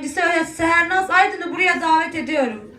öğrencisi Sehernaz Aydın'ı buraya davet ediyorum.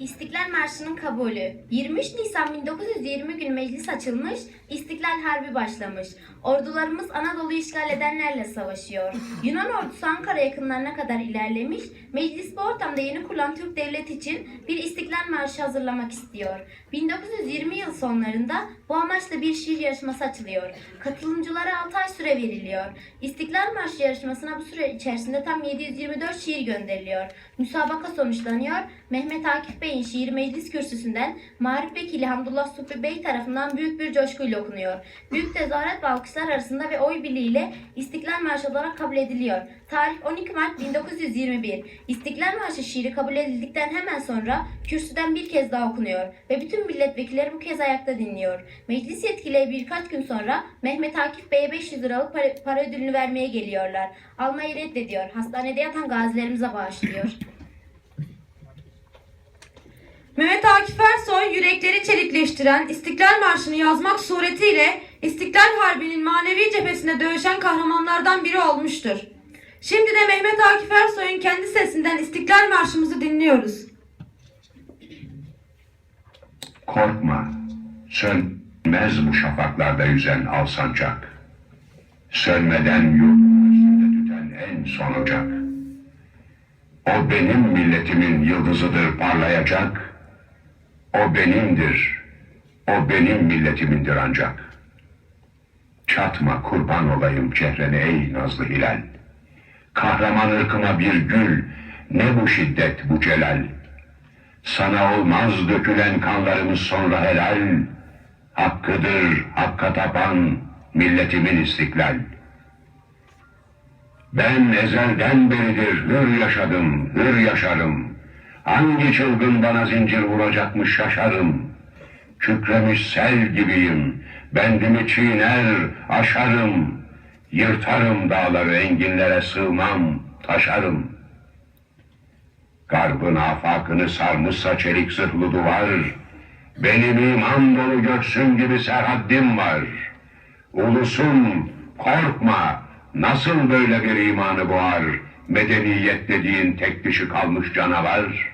İstiklal Marşı'nın kabulü. 23 Nisan 1920 günü meclis açılmış, İstiklal Harbi başlamış. Ordularımız Anadolu'yu işgal edenlerle savaşıyor. Yunan ordusu Ankara yakınlarına kadar ilerlemiş, meclis bu ortamda yeni kurulan Türk devleti için bir İstiklal Marşı hazırlamak istiyor. 1920 yıl sonlarında bu amaçla bir şiir yarışması açılıyor. Katılımcılara 6 ay süre veriliyor. İstiklal Marşı yarışmasına bu süre içerisinde tam 724 şiir gönderiliyor. Müsabaka sonuçlanıyor. Mehmet Akif Bey'in şiir meclis kürsüsünden Marif Vekili Hamdullah Supri Bey tarafından büyük bir coşkuyla okunuyor. Büyük tezahürat ve alkışlar arasında ve oy birliğiyle İstiklal Marşı olarak kabul ediliyor. Tarih 12 Mart 1921. İstiklal Marşı şiiri kabul edildikten hemen sonra kürsüden bir kez daha okunuyor ve bütün milletvekilleri bu kez ayakta dinliyor. Meclis yetkilileri birkaç gün sonra Mehmet Akif Bey'e 500 liralık para, para ödülünü vermeye geliyorlar. Almayı reddediyor. Hastanede yatan gazilerimize bağışlıyor. Mehmet Akif Ersoy yürekleri çelikleştiren İstiklal Marşı'nı yazmak suretiyle İstiklal Harbi'nin manevi cephesinde dövüşen kahramanlardan biri olmuştur. Şimdi de Mehmet Akif Ersoy'un kendi sesinden İstiklal Marşımızı dinliyoruz. Korkma, sönmez bu şafaklarda yüzen al sancak. Sönmeden üstünde tüten en son ocak. O benim milletimin yıldızıdır parlayacak. O benimdir, o benim milletimindir ancak. Çatma kurban olayım çehrene ey nazlı hilal. Kahraman ırkıma bir gül, ne bu şiddet bu celal. Sana olmaz dökülen kanlarımız sonra helal. Hakkıdır hakka tapan milletimin istiklal. Ben ezelden beridir hür yaşadım, hür yaşarım. Hangi çılgın bana zincir vuracakmış şaşarım. Kükremiş sel gibiyim, bendimi çiğner, aşarım. Yırtarım dağları enginlere sığmam, taşarım.'' Garbın afakını sarmışsa çelik zırhlı duvar, benim iman dolu göksüm gibi serhaddim var. Ulusum korkma, nasıl böyle bir imanı boğar, medeniyet dediğin tek dişi kalmış canavar?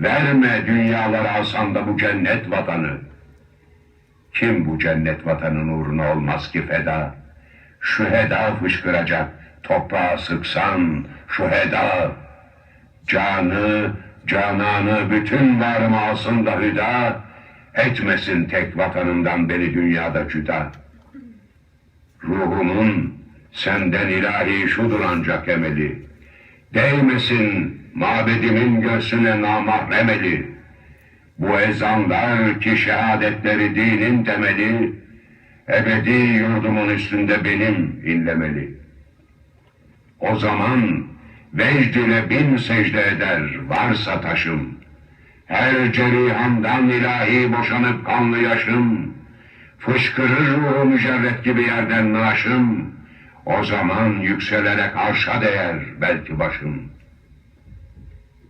Verme dünyalara alsan da bu cennet vatanı. Kim bu cennet vatanın uğruna olmaz ki feda? Şu heda fışkıracak, toprağa sıksan şu heda. Canı, cananı bütün varımı alsın da hüda, etmesin tek vatanımdan beni dünyada cüda. Ruhumun senden ilahi şudur ancak emeli, değmesin mabedimin göğsüne namahrem eli. Bu ezanlar ki şehadetleri dinin temeli, ebedi yurdumun üstünde benim inlemeli. O zaman vecd ile bin secde eder varsa taşım. Her cerihamdan ilahi boşanıp kanlı yaşım. Fışkırır ruhu mücerret gibi yerden naşım. O zaman yükselerek arşa değer belki başım.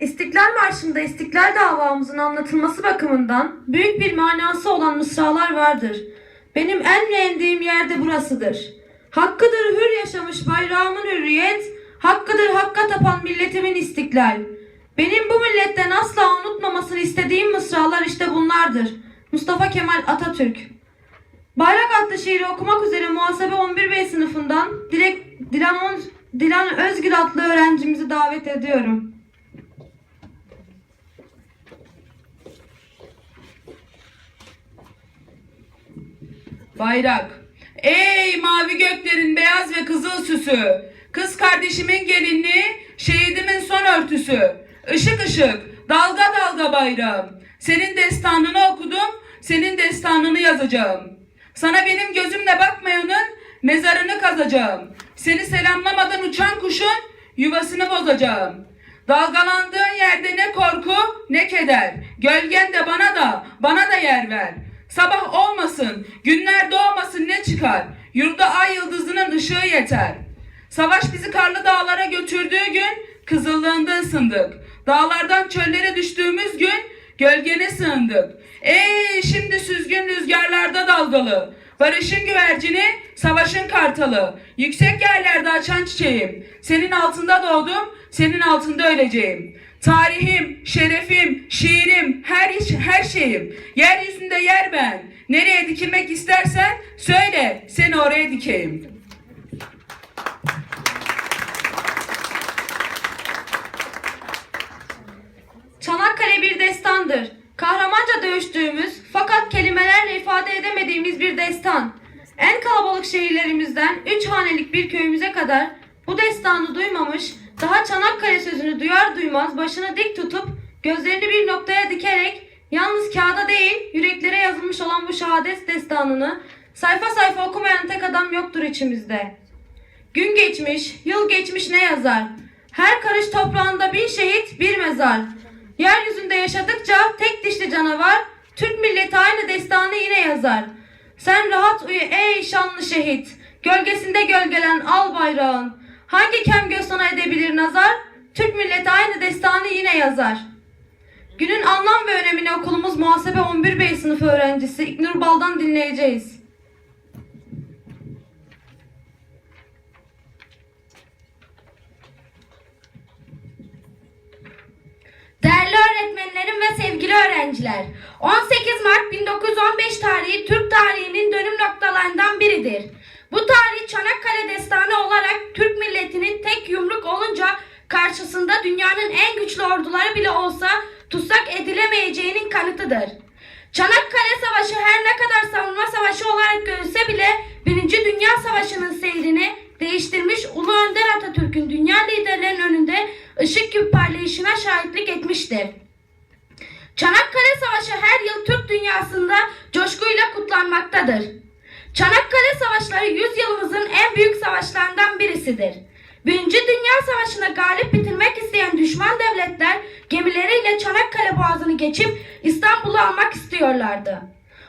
İstiklal Marşı'nda İstiklal davamızın anlatılması bakımından büyük bir manası olan mısralar vardır. Benim en beğendiğim yerde burasıdır. Hakkıdır hür yaşamış bayrağımın hürriyet, hakkıdır hakka tapan milletimin istiklal. Benim bu milletten asla unutmamasını istediğim mısralar işte bunlardır. Mustafa Kemal Atatürk Bayrak adlı şiiri okumak üzere Muhasebe 11 B sınıfından Dilek, Dilan, Dilan Özgür adlı öğrencimizi davet ediyorum. Bayrak. Ey mavi göklerin beyaz ve kızıl süsü. Kız kardeşimin gelinliği, şehidimin son örtüsü. Işık ışık, dalga dalga bayrağım. Senin destanını okudum, senin destanını yazacağım. Sana benim gözümle bakmayanın mezarını kazacağım. Seni selamlamadan uçan kuşun yuvasını bozacağım. Dalgalandığın yerde ne korku ne keder. Gölgen de bana da bana da yer ver. Sabah olmasın, günler doğmasın ne çıkar? Yurda ay yıldızının ışığı yeter. Savaş bizi karlı dağlara götürdüğü gün kızıllığında ısındık. Dağlardan çöllere düştüğümüz gün gölgene sığındık. Ey şimdi süzgün rüzgarlarda dalgalı. Barışın güvercini, savaşın kartalı. Yüksek yerlerde açan çiçeğim. Senin altında doğdum, senin altında öleceğim. Tarihim, şerefim, şiirim, her iş, her şeyim. Yeryüzünde yer ben. Nereye dikilmek istersen söyle, seni oraya dikeyim. Çanakkale bir destandır. Kahramanca dövüştüğümüz fakat kelimelerle ifade edemediğimiz bir destan. En kalabalık şehirlerimizden üç hanelik bir köyümüze kadar bu destanı duymamış, daha Çanakkale sözünü duyar duymaz başını dik tutup gözlerini bir noktaya dikerek yalnız kağıda değil yüreklere yazılmış olan bu şehadet destanını sayfa sayfa okumayan tek adam yoktur içimizde. Gün geçmiş, yıl geçmiş ne yazar? Her karış toprağında bin şehit, bir mezar. Yeryüzünde yaşadıkça tek dişli canavar, Türk milleti aynı destanı yine yazar. Sen rahat uyu ey şanlı şehit, gölgesinde gölgelen al bayrağın. Hangi kem göz sana edebilir nazar? Türk milleti aynı destanı yine yazar. Günün anlam ve önemini okulumuz Muhasebe 11 B sınıfı öğrencisi İknur Bal'dan dinleyeceğiz. Değerli öğretmenlerim ve sevgili öğrenciler, 18 Mart 1915 tarihi Türk tarihinin dönüm noktalarından biridir. Bu tarih Çanakkale Destanı olarak Türk milletinin tek yumruk olunca karşısında dünyanın en güçlü orduları bile olsa tutsak edilemeyeceğinin kanıtıdır. Çanakkale Savaşı her ne kadar savunma savaşı olarak görülse bile Birinci Dünya Savaşı'nın seyrini değiştirmiş Ulu Önder Atatürk'ün dünya liderlerinin önünde ışık gibi parlayışına şahitlik etmiştir. Çanakkale Savaşı her yıl Türk dünyasında coşkuyla kutlanmaktadır. Çanakkale Savaşları yüzyılımızın en büyük savaşlarından birisidir. Birinci Dünya Savaşı'nı galip bitirmek isteyen düşman devletler gemileriyle Çanakkale Boğazı'nı geçip İstanbul'u almak istiyorlardı.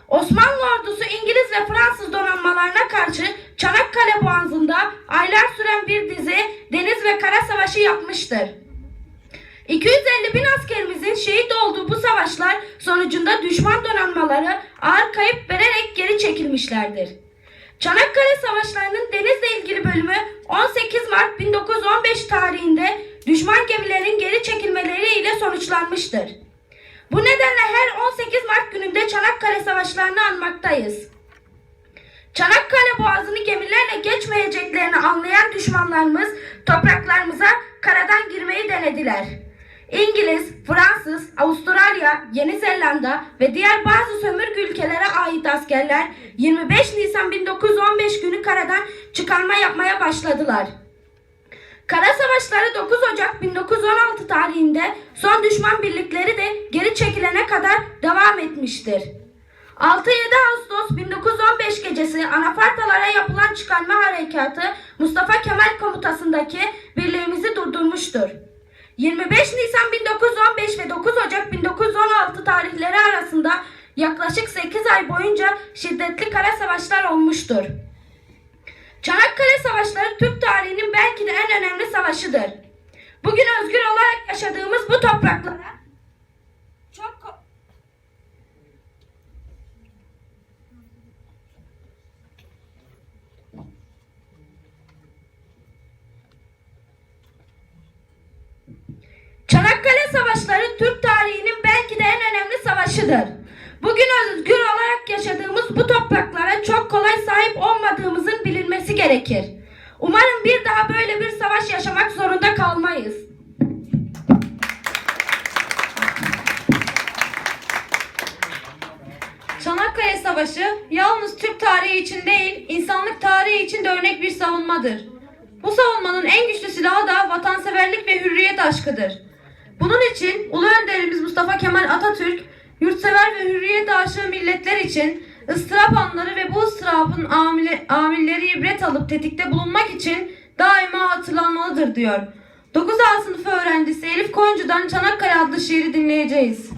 Osmanlı ordusu İngiliz ve Fransız donanmalarına karşı Çanakkale Boğazı'nda aylar süren bir dizi deniz ve kara savaşı yapmıştır. 250 bin askerimizin şehit olduğu bu savaşlar sonucunda düşman donanmaları ağır kayıp vererek geri çekilmişlerdir. Çanakkale Savaşları'nın denizle ilgili bölümü 18 Mart 1915 tarihinde düşman gemilerin geri çekilmeleri ile sonuçlanmıştır. Bu nedenle her 18 Mart gününde Çanakkale Savaşları'nı anmaktayız. Çanakkale Boğazı'nı gemilerle geçmeyeceklerini anlayan düşmanlarımız topraklarımıza karadan girmeyi denediler. İngiliz, Fransız, Avustralya, Yeni Zelanda ve diğer bazı sömürge ülkelere ait askerler 25 Nisan 1915 günü karadan çıkarma yapmaya başladılar. Kara Savaşları 9 Ocak 1916 tarihinde son düşman birlikleri de geri çekilene kadar devam etmiştir. 6-7 Ağustos 1915 gecesi anafartalara yapılan çıkarma harekatı Mustafa Kemal komutasındaki birliğimizi durdurmuştur. 25 Nisan 1915 ve 9 Ocak 1916 tarihleri arasında yaklaşık 8 ay boyunca şiddetli kara savaşlar olmuştur. Çanakkale Savaşları Türk tarihinin belki de en önemli savaşıdır. Bugün özgür olarak yaşadığımız bu topraklara çok ko- Çanakkale Savaşları Türk tarihinin belki de savaşıdır. Bugün özgür olarak yaşadığımız bu topraklara çok kolay sahip gerekir. Umarım bir daha böyle bir savaş yaşamak zorunda kalmayız. Çanakkale Savaşı yalnız Türk tarihi için değil, insanlık tarihi için de örnek bir savunmadır. Bu savunmanın en güçlü silahı da vatanseverlik ve hürriyet aşkıdır. Bunun için Ulu Önderimiz Mustafa Kemal Atatürk, yurtsever ve hürriyet aşığı milletler için ıstırap anları ve bu ıstırapın amile, amilleri ibret alıp tetikte bulunmak için daima hatırlanmalıdır diyor. 9A sınıfı öğrencisi Elif Koyuncu'dan Çanakkale adlı şiiri dinleyeceğiz.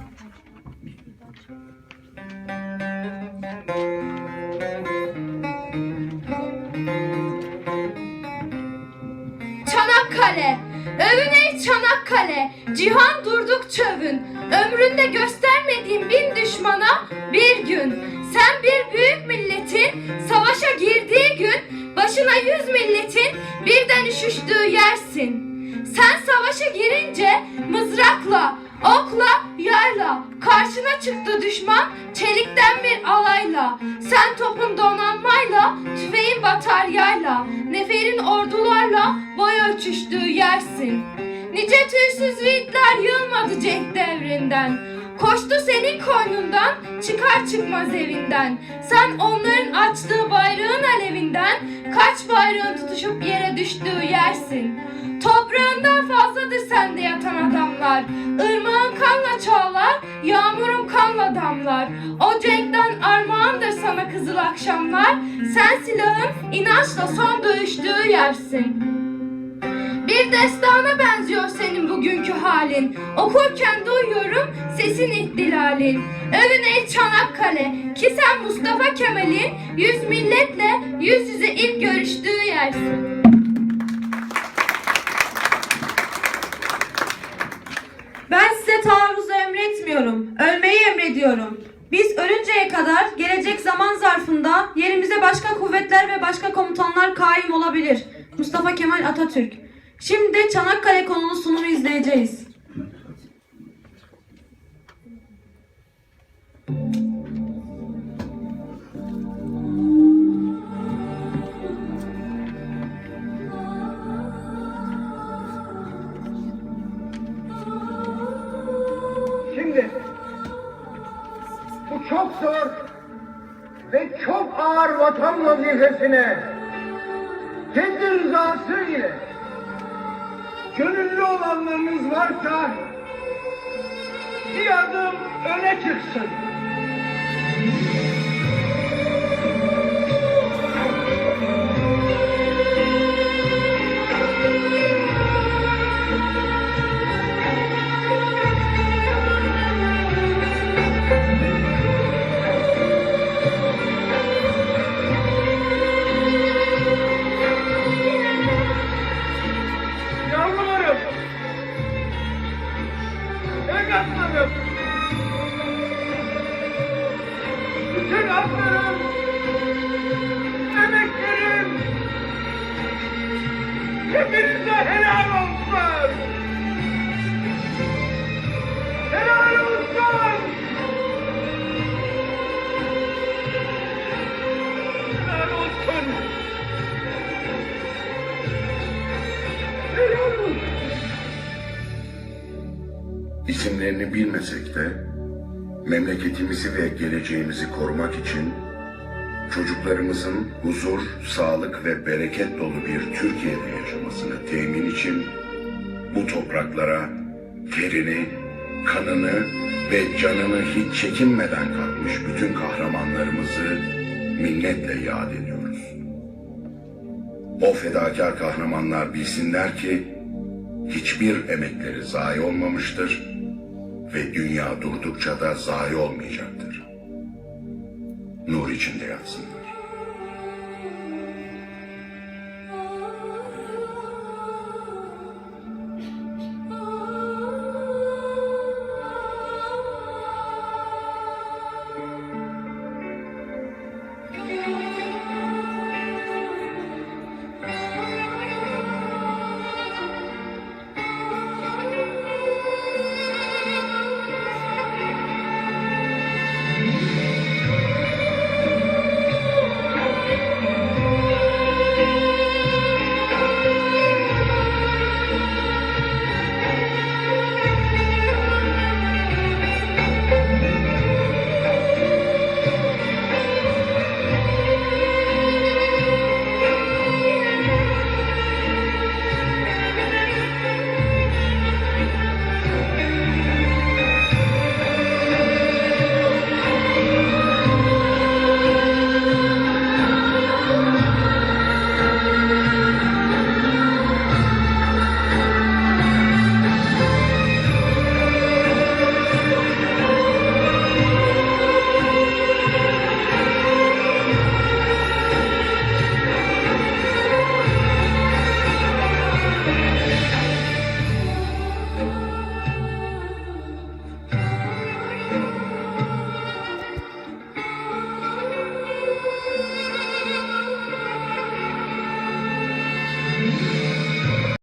Çanakkale, övün ey Çanakkale, cihan durdukça övün. Ömründe göstermediğin bin düşmana bir gün. Sen bir büyük milletin savaşa girdiği gün, başına yüz milletin birden üşüştüğü yersin. Sen savaşa girince mızrakla, okla, yayla, karşına çıktı düşman çelikten bir alayla. Sen topun donanmayla, tüfeğin bataryayla, neferin ordularla boy ölçüştüğü yersin. Nice tüysüz yiğitler yılmadı cenk devrinden. Koştu senin koynundan, çıkar çıkmaz evinden. Sen onların açtığı bayrağın alevinden, kaç bayrağın tutuşup yere düştüğü yersin. Toprağından fazladır sende yatan adamlar. Irmağın kanla çağlar, yağmurun kanla damlar. O cenkten armağandır sana kızıl akşamlar. Sen silahın inançla son dövüştüğü yersin. Bir destana benziyor senin bugünkü halin. Okurken duyuyorum sesin ihtilalin. Övün ey Çanakkale ki sen Mustafa Kemal'in yüz milletle yüz yüze ilk görüştüğü yersin. Ben size taarruzu emretmiyorum. Ölmeyi emrediyorum. Biz ölünceye kadar gelecek zaman zarfında yerimize başka kuvvetler ve başka komutanlar kaim olabilir. Mustafa Kemal Atatürk. Şimdi Çanakkale konulu sunumu izleyeceğiz. Şimdi bu çok zor ve çok ağır vatan vazifesine kendi rızası ile gönüllü olanlarınız varsa bir adım öne çıksın. Hepinize helal olsun. Helal olsun. Helal olsun. Helal olsun. İsimlerini bilmesek de memleketimizi ve geleceğimizi korumak için çocuklarımızın huzur, sağlık ve bereket dolu bir Türkiye'de yaşamasını temin için bu topraklara terini, kanını ve canını hiç çekinmeden katmış bütün kahramanlarımızı minnetle yad ediyoruz. O fedakar kahramanlar bilsinler ki hiçbir emekleri zayi olmamıştır ve dünya durdukça da zayi olmayacaktır. Nur içinde yatsınlar.